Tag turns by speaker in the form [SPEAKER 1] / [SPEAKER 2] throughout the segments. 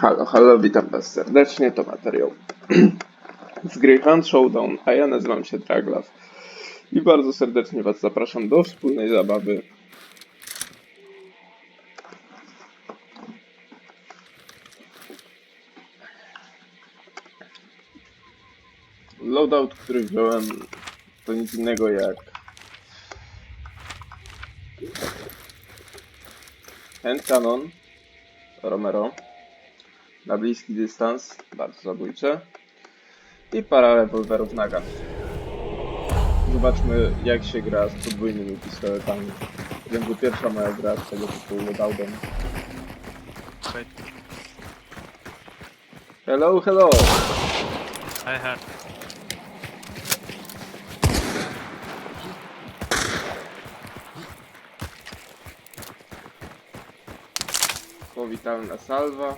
[SPEAKER 1] Halo, halo, witam was serdecznie, to materiał z gry Hunt Showdown, a ja nazywam się Draglav i bardzo serdecznie was zapraszam do wspólnej zabawy. Loadout, który wziąłem to nic innego jak Hand Cannon Romero na bliski dystans, bardzo zabójcze i para rewolwerów Nagant. Zobaczmy jak się gra z podwójnymi pistoletami. Będzie pierwsza moja gra z tego typu loadoutem. Hello, hello!
[SPEAKER 2] I had.
[SPEAKER 1] Powitalna salwa.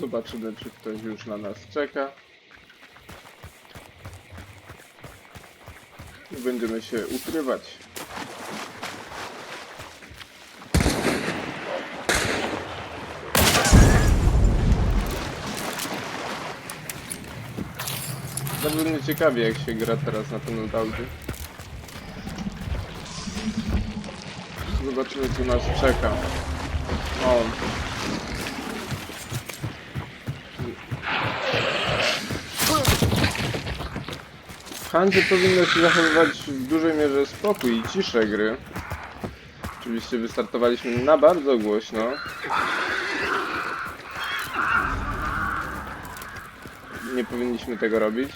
[SPEAKER 1] Zobaczymy czy ktoś już na nas czeka. I będziemy się ukrywać. Bardzo mnie ciekawi jak się gra teraz na tym loadoutie. Zobaczymy co nas czeka. O, Handzie powinno się zachowywać w dużej mierze spokój i ciszę gry. Oczywiście wystartowaliśmy na bardzo głośno. Nie powinniśmy tego robić.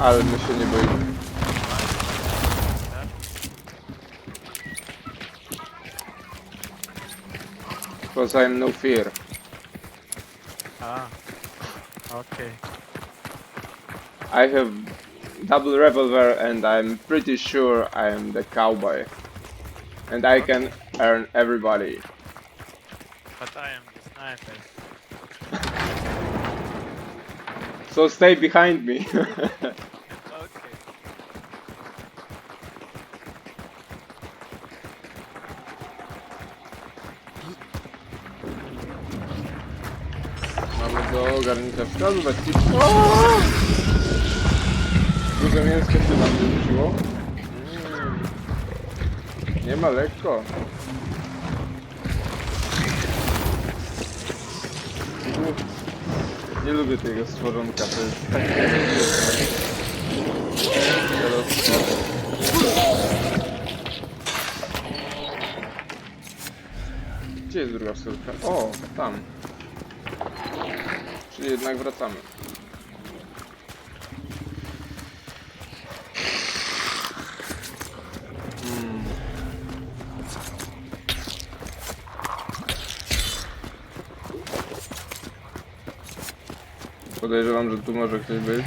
[SPEAKER 1] Ale my się nie boimy. Because I am no fear.
[SPEAKER 2] Ah. Okay.
[SPEAKER 1] I have double revolver and I'm pretty sure I am the cowboy. And I can earn everybody.
[SPEAKER 2] But I am the sniper.
[SPEAKER 1] So stay behind me. Ogarnięcia wskazu właściwie. Duże mięsko się nam wyrzuciło. Mm. Nie ma lekko. Nie lubię tego stworzonka, to jest takie... Gdzie jest druga wskazówka? O, tam. Czyli jednak wracamy. Hmm. Podejrzewam, że tu może ktoś być.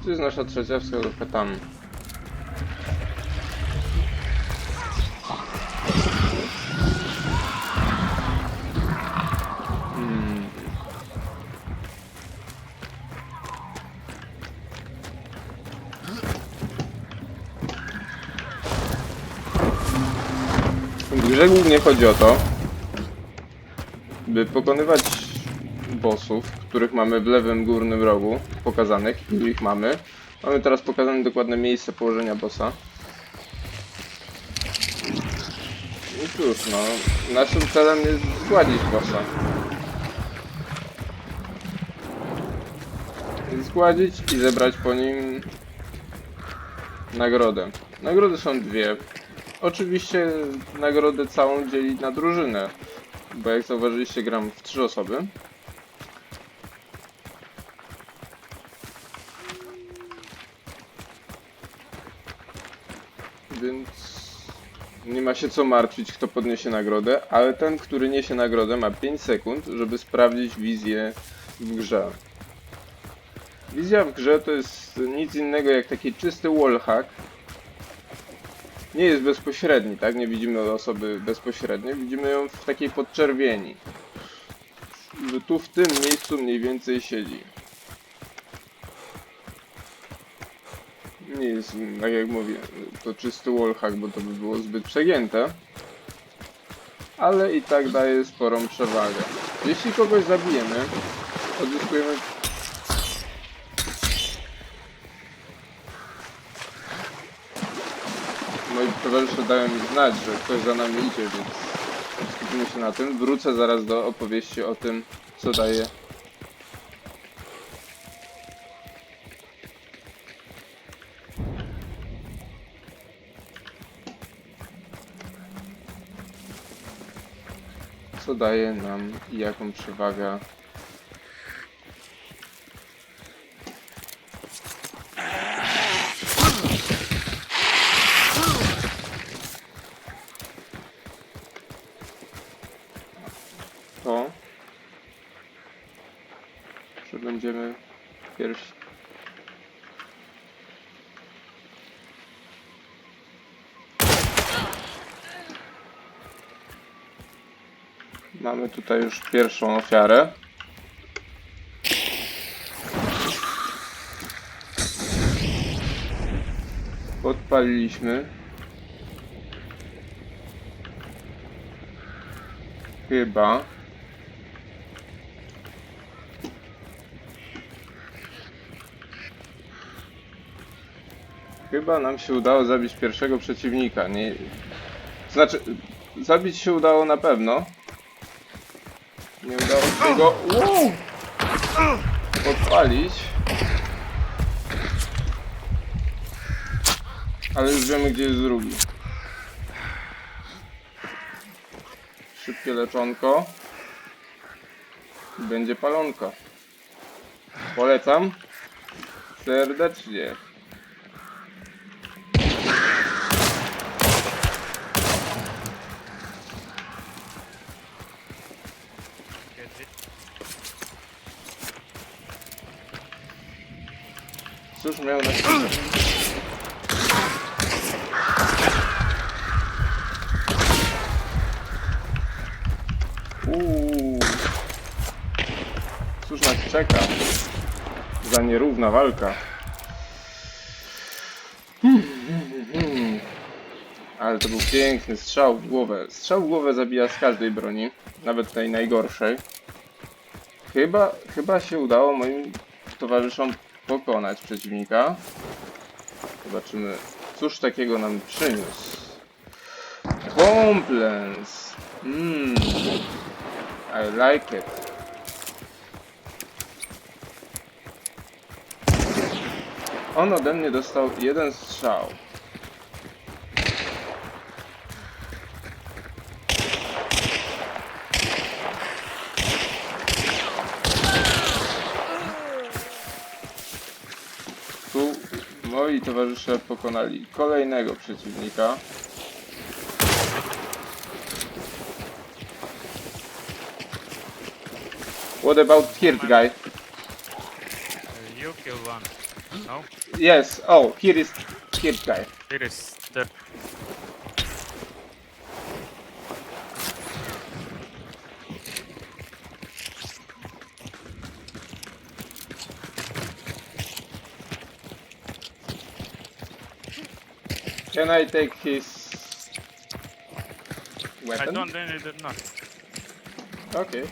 [SPEAKER 1] Gdzie jest nasza trzecia wskazówka? Tam. Chodzi o to, by pokonywać bossów, których mamy w lewym górnym rogu pokazanych, ilu ich mamy. Mamy teraz pokazane dokładne miejsce położenia bossa. I cóż, no, naszym celem jest zgładzić bossa. Zgładzić i zebrać po nim nagrodę. Nagrody są dwie. Oczywiście nagrodę całą dzieli na drużynę, bo jak zauważyliście gram w trzy osoby. Więc nie ma się co martwić, kto podniesie nagrodę, ale ten, który niesie nagrodę, ma 5 sekund, żeby sprawdzić wizję w grze. Wizja w grze to jest nic innego jak taki czysty wallhack, nie jest bezpośredni, tak? Nie widzimy osoby bezpośrednio, widzimy ją w takiej podczerwieni. Że tu w tym miejscu mniej więcej siedzi. Nie jest, tak jak mówię, to czysty wallhack, bo to by było zbyt przegięte. Ale i tak daje sporą przewagę. Jeśli kogoś zabijemy, odzyskujemy towarzysze dają mi znać, że ktoś za nami idzie, więc skupimy się na tym. Wrócę zaraz do opowieści o tym, co daje. Co daje nam i jaką przewagę to, że będziemy pierwsi. Mamy tutaj już pierwszą ofiarę. Podpaliliśmy. Chyba. Chyba nam się udało zabić pierwszego przeciwnika. Nie... Znaczy, zabić się udało na pewno. Nie udało się go wow! podpalić. Ale już wiemy, gdzie jest drugi. Szybkie leczonko. Będzie palonko. Polecam. Serdecznie. Miał na? Uuu. Cóż nas czeka? Za nierówna walka. Ale to był piękny strzał w głowę. Strzał w głowę zabija z każdej broni, nawet tej najgorszej. Chyba, chyba się udało moim towarzyszom pokonać przeciwnika. Zobaczymy, cóż takiego nam przyniósł. Bomblens. Mmm. I like it. On ode mnie dostał jeden strzał. Tu moi towarzysze pokonali kolejnego przeciwnika. What about here guy?
[SPEAKER 2] You kill one. No?
[SPEAKER 1] Yes, oh, here is here guy.
[SPEAKER 2] It is the
[SPEAKER 1] Can I take his
[SPEAKER 2] I
[SPEAKER 1] weapon?
[SPEAKER 2] don't need it.
[SPEAKER 1] Okay.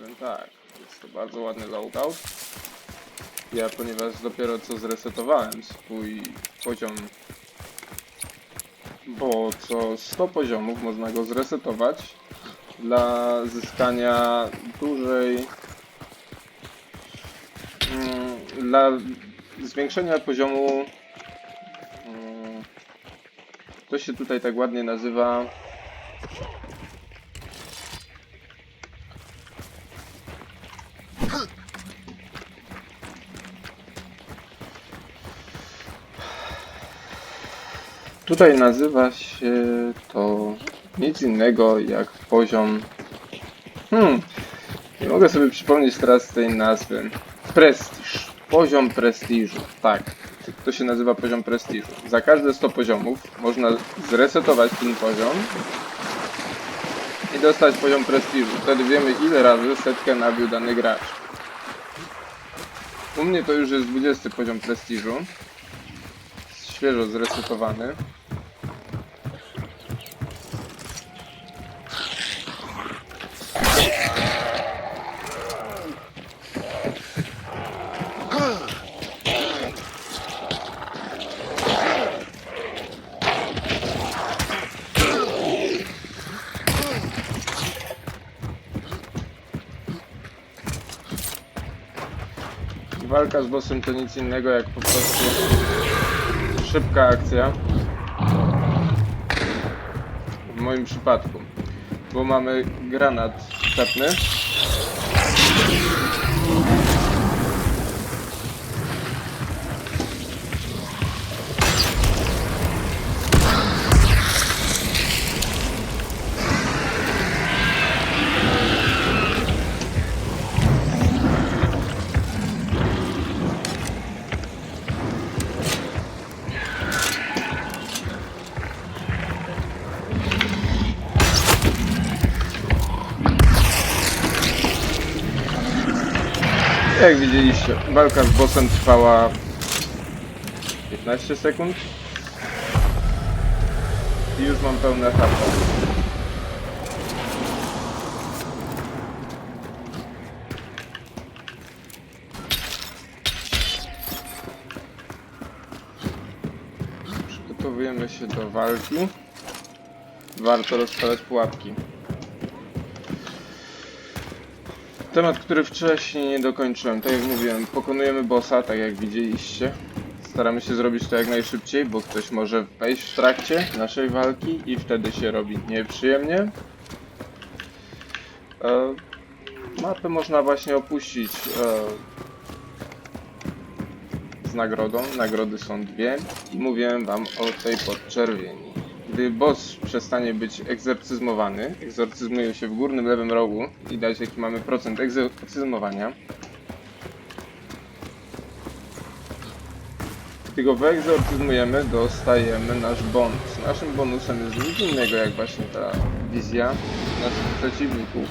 [SPEAKER 1] No tak, jest to bardzo ładny loadout. Ja, ponieważ dopiero co zresetowałem swój poziom, bo co 100 poziomów można go zresetować dla zyskania dużej mm, dla zwiększenia poziomu mm, to się tutaj tak ładnie nazywa Tutaj nazywa się to nic innego jak poziom. Hmm. Nie mogę sobie przypomnieć teraz tej nazwy. Prestiż. Poziom prestiżu. Tak. To się nazywa poziom prestiżu. Za każde 100 poziomów można zresetować ten poziom i dostać poziom prestiżu. Wtedy wiemy ile razy setkę nabił dany gracz. U mnie to już jest 20 poziom prestiżu. Świeżo zresetowany. Walka z bossem to nic innego jak po prostu szybka akcja. W moim przypadku. Bo mamy granat czepny. Jak widzieliście, walka z bossem trwała 15 sekund. I już mam pełne HP. Przygotowujemy się do walki. Warto rozkładać pułapki. Temat, który wcześniej nie dokończyłem, tak jak mówiłem, pokonujemy bossa, tak jak widzieliście. Staramy się zrobić to jak najszybciej, bo ktoś może wejść w trakcie naszej walki i wtedy się robi nieprzyjemnie. E, mapę można właśnie opuścić e, z nagrodą. Nagrody są dwie i mówiłem wam o tej podczerwieni. Gdy boss przestanie być egzorcyzmowany, egzorcyzmuje się w górnym lewym rogu, widać jaki mamy procent egzorcyzmowania. Gdy go wyegzorcyzmujemy, dostajemy nasz bonus. Naszym bonusem jest nic innego jak właśnie ta wizja naszych przeciwników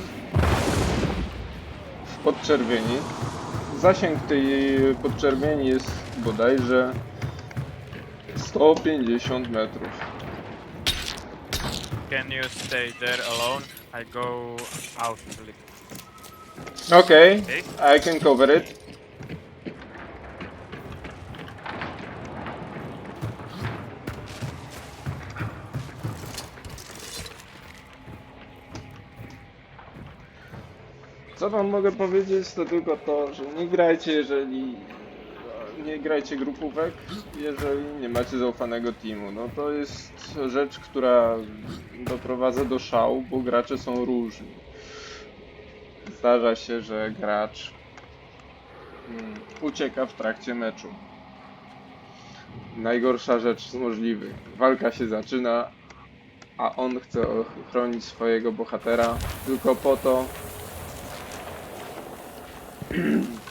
[SPEAKER 1] w podczerwieni. Zasięg tej podczerwieni jest bodajże 150 metrów.
[SPEAKER 2] Can you stay there alone? I go out a little.
[SPEAKER 1] Okay,
[SPEAKER 2] Okay?
[SPEAKER 1] I can cover it. Co wam mogę powiedzieć, to tylko to, że nie grajcie, jeżeli nie grajcie grupówek, jeżeli nie macie zaufanego teamu. No to jest rzecz, która doprowadza do szału, bo gracze są różni. Zdarza się, że gracz mm, ucieka w trakcie meczu. Najgorsza rzecz z możliwych. Walka się zaczyna, a on chce ochronić swojego bohatera tylko po to,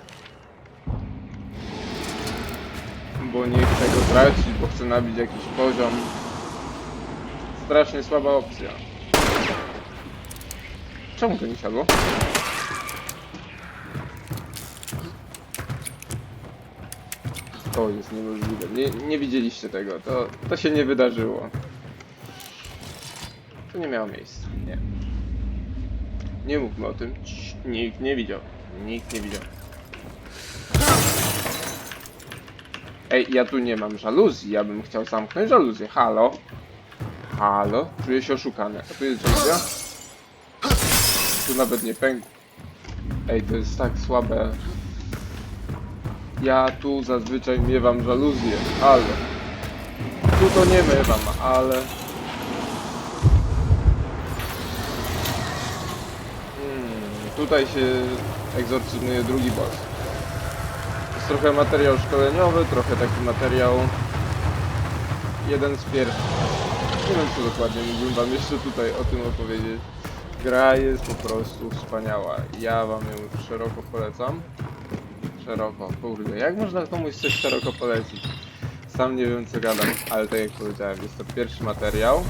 [SPEAKER 1] go tracić, bo chce nabić jakiś poziom. Strasznie słaba opcja. Czemu to nie siadło? To jest niemożliwe. Nie, nie widzieliście tego. To, to się nie wydarzyło. To nie miało miejsca. Nie. Nie mówmy o tym. Cii, Nikt nie widział. Nikt nie widział. Ej, ja tu nie mam żaluzji. Ja bym chciał zamknąć żaluzję. Halo? Halo? Czuję się oszukany. A tu jest żaluzja? Tu nawet nie pękł. Ej, to jest tak słabe. Ja tu zazwyczaj miewam żaluzję, ale... Tu to nie miewam, ale... Hmm, tutaj się egzorcyzmuje drugi boss. Trochę materiał szkoleniowy, trochę taki materiał... Jeden z pierwszych. Nie wiem co dokładnie mógłbym wam jeszcze tutaj o tym opowiedzieć. Gra jest po prostu wspaniała. Ja wam ją szeroko polecam. Szeroko, kurde. Jak można komuś coś szeroko polecić? Sam nie wiem co gadam, ale tak jak powiedziałem, jest to pierwszy materiał.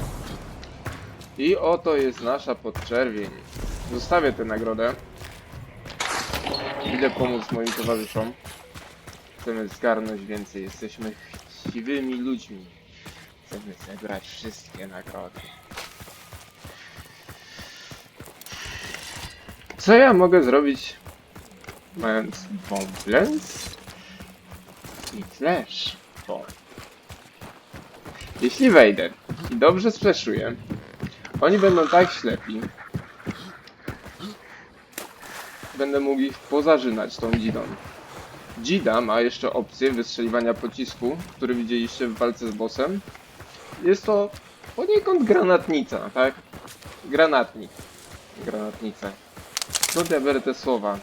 [SPEAKER 1] I oto jest nasza podczerwień. Zostawię tę nagrodę. Idę pomóc moim towarzyszom. Chcemy zgarnąć więcej. Jesteśmy chciwymi ludźmi. Chcemy zebrać wszystkie nagrody. Co ja mogę zrobić mając Bomblens i Flash Bomb? Jeśli wejdę i dobrze splashuję, oni będą tak ślepi, będę mógł ich pozażynać tą dzidą. Dzida ma jeszcze opcję wystrzeliwania pocisku, który widzieliście w walce z bossem. Jest to poniekąd granatnica, tak? Granatnik. Granatnica. Skąd ja biorę te słowa?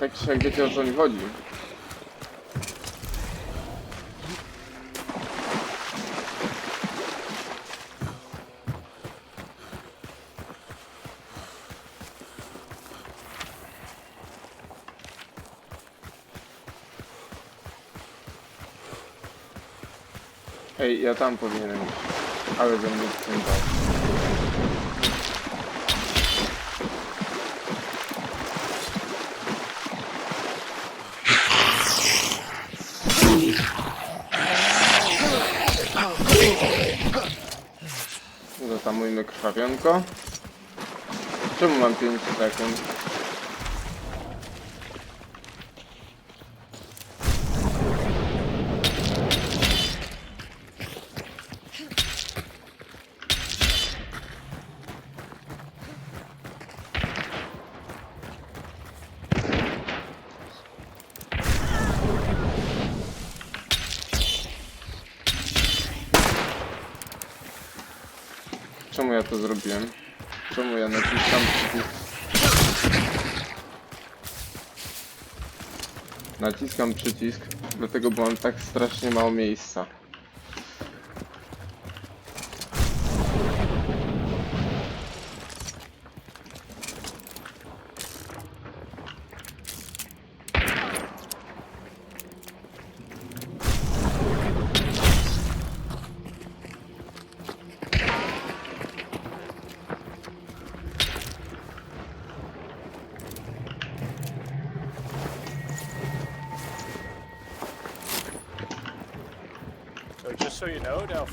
[SPEAKER 1] Tak czy jak wiecie o co mi chodzi. Ja tam powinienem iść. Ale ze mnie wciągał. Zatamujmy krwawionko. Czemu mam 5 sekund? Zrobiłem? Czemu ja naciskam przycisk? Naciskam przycisk, dlatego bo mam tak strasznie mało miejsca.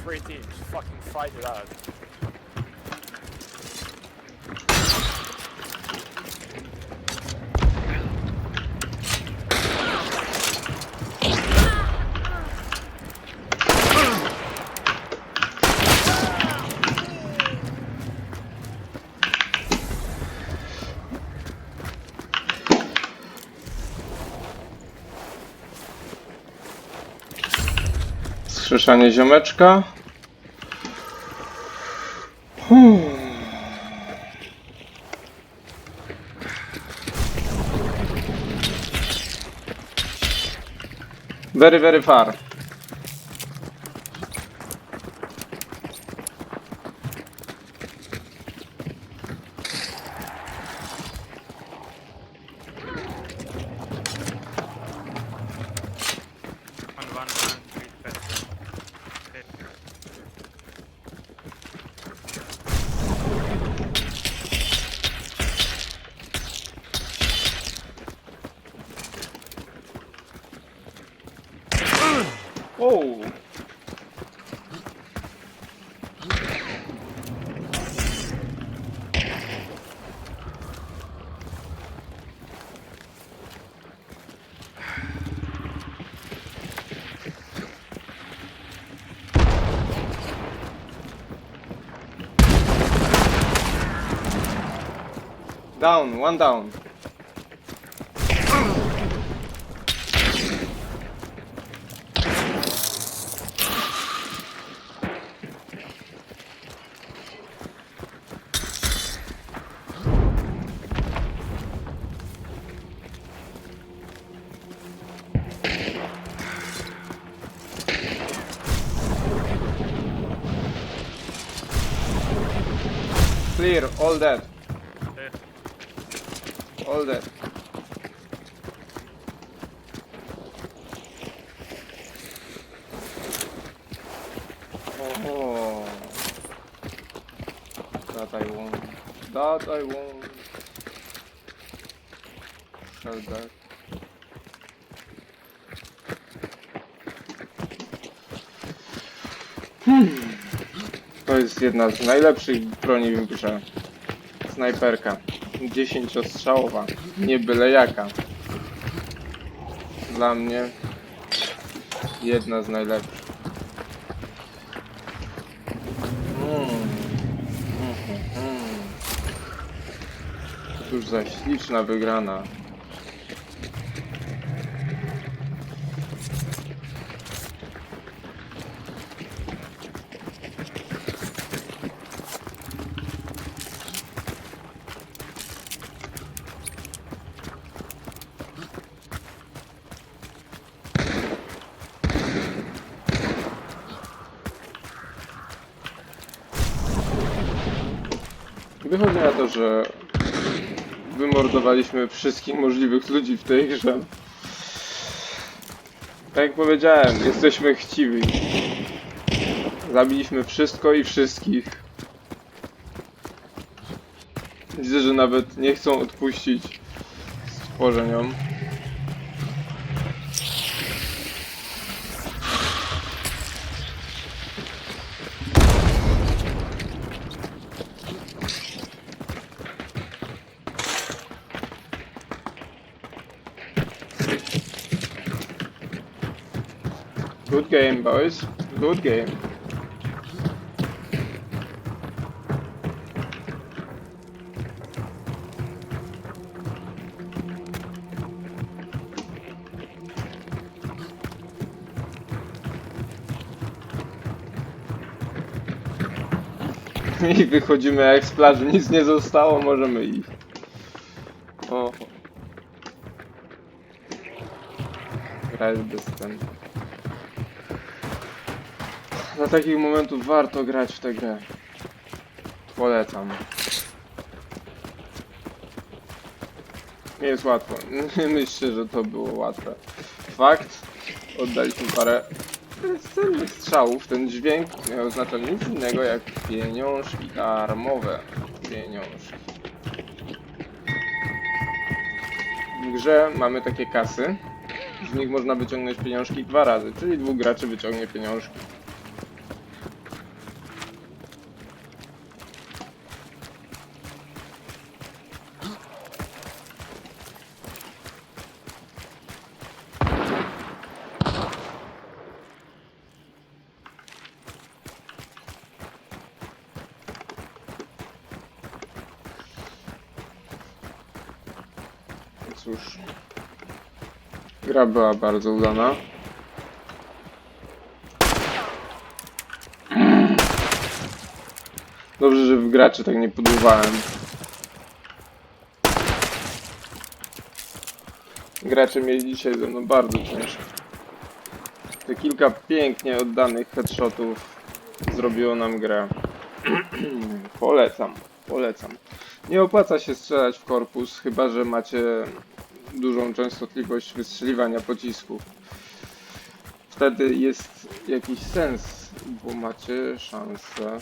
[SPEAKER 3] Three teams. Fucking fight it out.
[SPEAKER 1] Skrzeszanie ziomeczka. Hmm. Very, very far. Down, one down. Clear, all dead. Oh. That I. That I that. To jest jedna z najlepszych broni w grze. Snajperka. 10 ostrzałowa. Nie byle jaka. Dla mnie jedna z najlepszych. Mm. Mhm, mhm. Cóż za śliczna wygrana. Wychodzi na to, że wymordowaliśmy wszystkich możliwych ludzi w tej grze. Tak jak powiedziałem, jesteśmy chciwi. Zabiliśmy wszystko i wszystkich. Widzę, że nawet nie chcą odpuścić stworzeniom. Good game, boys. Good game. I wychodzimy jak z plaży, nic nie zostało, możemy iść. O. Gra jest bez. Dla takich momentów warto grać w tę grę. Polecam. Nie jest łatwo. Myślę, że to było łatwe. Fakt, oddaliśmy parę strzałów. Ten dźwięk nie oznacza nic innego jak pieniążki darmowe. Pieniążki. W grze mamy takie kasy. Z nich można wyciągnąć pieniążki dwa razy, czyli dwóch graczy wyciągnie pieniążki. Cóż, gra była bardzo udana. Dobrze, że w graczy tak nie podływałem. Gracze mieli dzisiaj ze mną bardzo ciężko. Te kilka pięknie oddanych headshotów zrobiło nam grę. polecam, polecam. Nie opłaca się strzelać w korpus, chyba że macie dużą częstotliwość wystrzeliwania pocisków. Wtedy jest jakiś sens, bo macie szansę,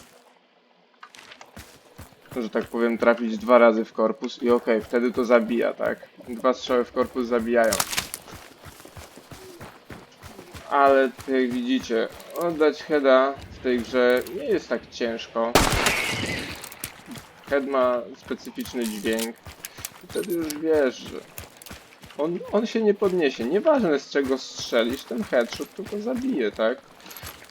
[SPEAKER 1] że tak powiem, trafić dwa razy w korpus i okej, wtedy to zabija, tak? Dwa strzały w korpus zabijają. Ale jak widzicie, oddać heada w tej grze nie jest tak ciężko. Head ma specyficzny dźwięk. Wtedy już wiesz, że on, on się nie podniesie. Nieważne z czego strzelisz, ten headshot to to zabije, tak?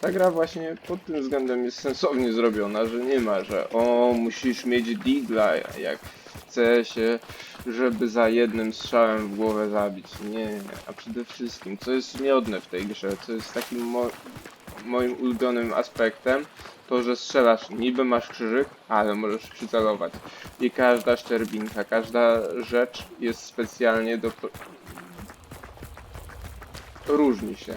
[SPEAKER 1] Ta gra właśnie pod tym względem jest sensownie zrobiona, że nie ma, że o, musisz mieć digla, jak chce się, żeby za jednym strzałem w głowę zabić. Nie, a przede wszystkim, co jest miodne w tej grze, co jest takim moim ulubionym aspektem, to, że strzelasz, niby masz krzyżyk, ale możesz przycelować. I każda szczerbinka, każda rzecz jest specjalnie do... Różni się.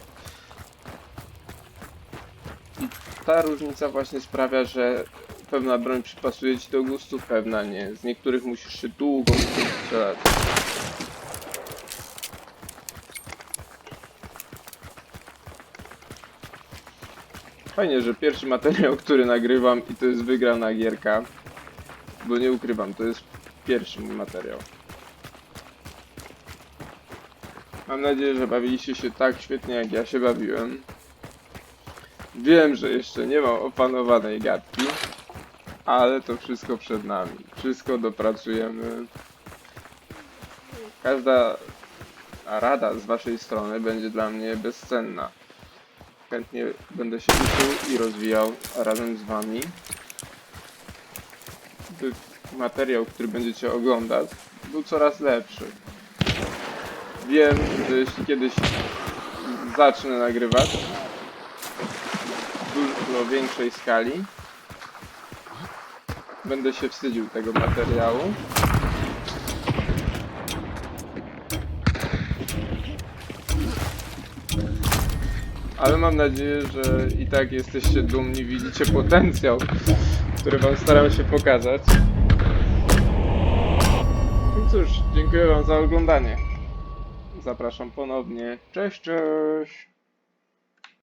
[SPEAKER 1] I ta różnica właśnie sprawia, że pewna broń przypasuje ci do gustu, pewna nie. Z niektórych musisz się długo strzelać. Fajnie, że pierwszy materiał, który nagrywam i to jest wygrana gierka. Bo nie ukrywam, to jest pierwszy mój materiał. Mam nadzieję, że bawiliście się tak świetnie jak ja się bawiłem. Wiem, że jeszcze nie mam opanowanej gadki, ale to wszystko przed nami. Wszystko dopracujemy. Każda rada z waszej strony będzie dla mnie bezcenna. Chętnie będę się uczył i rozwijał razem z wami. By materiał, który będziecie oglądać, był coraz lepszy. Wiem, że jeśli kiedyś zacznę nagrywać w dużo większej skali, będę się wstydził tego materiału. Ale mam nadzieję, że i tak jesteście dumni, widzicie potencjał, który wam staram się pokazać. No cóż, dziękuję wam za oglądanie. Zapraszam ponownie. Cześć, cześć!